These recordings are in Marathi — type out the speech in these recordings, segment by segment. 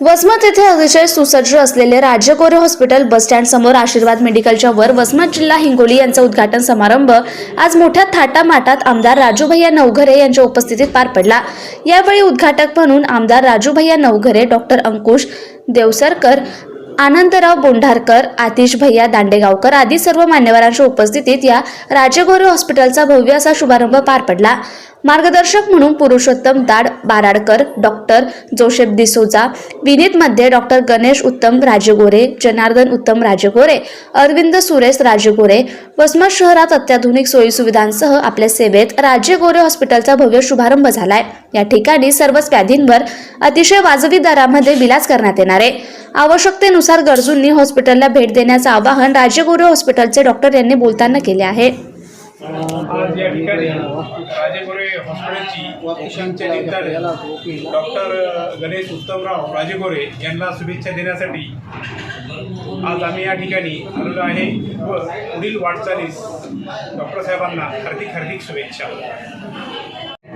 वसमत येथे अतिशय सुसज्ज असलेले राज्य कोरे हॉस्पिटल बसस्टँड समोर आशीर्वाद मेडिकलच्या वर वसमत जिल्हा हिंगोली यांचा उद्घाटन समारंभ आज मोठ्या थाटामाटात आमदार राजूभैया नवघरे यांच्या उपस्थितीत पार पडला. यावेळी उद्घाटक म्हणून आमदार राजूभैया नवघरे डॉक्टर अंकुश देवसरकर आनंदराव बोंढारकर आतिश भैया दांडेगावकर आदी सर्व मान्यवरांच्या उपस्थितीत या राजगोरे हॉस्पिटलचा भव्य असा शुभारंभ पार पडला. मार्गदर्शक म्हणून पुरुषोत्तम दाड बाराडकर डॉक्टर जोसेफ डिसोजा विनीतमध्ये डॉक्टर गणेश उत्तम राजगोरे जनार्दन उत्तम राजगोरे अरविंद सुरेश राजगोरे वसमत शहरात अत्याधुनिक सोयीसुविधांसह आपल्या सेवेत राज्य हॉस्पिटलचा भव्य शुभारंभ झालाय. या ठिकाणी सर्वच व्याधींवर अतिशय वाजवी दरामध्ये विलास करण्यात येणार आहे. आवश्यकतेनुसार गरजूंनी हॉस्पिटलला भेट देण्याचं आवाहन राज्य गोरे हॉस्पिटलचे डॉक्टर यांनी बोलताना केले आहे. आज या ठिकाणी राजेगोरे हॉस्पिटलची ओपीशांचे निमित्ताने डॉक्टर गणेश उत्तमराव राजेगोरे यांना शुभेच्छा देण्यासाठी आज आम्ही या ठिकाणी आलेलो आहे व पुढील वाटचालीस डॉक्टर साहेबांना हार्दिक हार्दिक शुभेच्छा.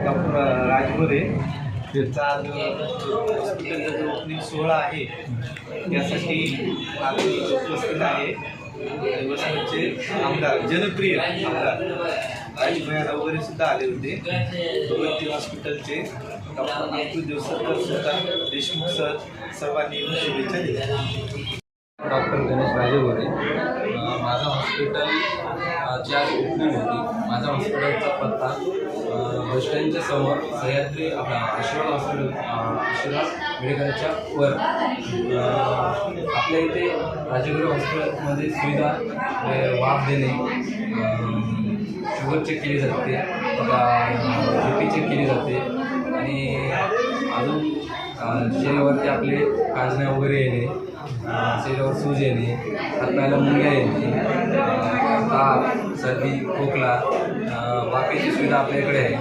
डॉक्टर राजगोरे आज हॉस्पिटलचा जो ओपनिंग सोहळा आहे यासाठी आम्ही उपस्थित आहे वसंतचे आमदार जनप्रिय आमदार राजभया वगैरे सुद्धा आले होते. भगवती हॉस्पिटलचे डॉक्टर अंकुश देवसरकर सुद्धा देशमुख सर सर्वांनी शुभेच्छा दिल्या. डॉक्टर गणेश राजेगोरे. अ, माझं हॉस्पिटल अ, ची आज ओपनिंग होती. माझा हॉस्पिटलचा पत्ता बस बसस्टँडच्या समोर सह्याद्री आपला आशीर्वाद हॉस्पिटल आशीर्वाद मेडिकलच्या वर. आपल्या इथे राजेगोरे हॉस्पिटलमध्ये सुविधा वाफ देणे शुगर चेक केली जाते. बी पी चेक केली जाते. आणि अजून शरीरावरती आपले कांजण्या वगैरे येणे शरीरावर सूज येणे हातपायाला मुंग्या येणे ताप सर्दी खोकला बाकीची सुविधा आपल्याकडे आहे.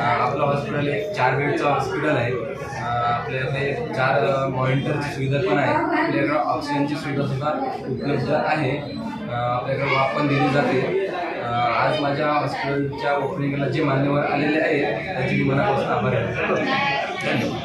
आपलं हॉस्पिटल एक चार बेडचं हॉस्पिटल आहे. आपल्याकडे चार मॉनिटरची सुविधा पण आहे. आपल्याकडं ऑक्सिजनची सुविधासुद्धा उपलब्ध आहे. आपल्याकडे वाफ पण दिली जाते. आज माझ्या हॉस्पिटलच्या ओपनिंगला जे मान्यवर आलेले आहेत त्याची मी मनापासून आभार आहे. धन्यवाद.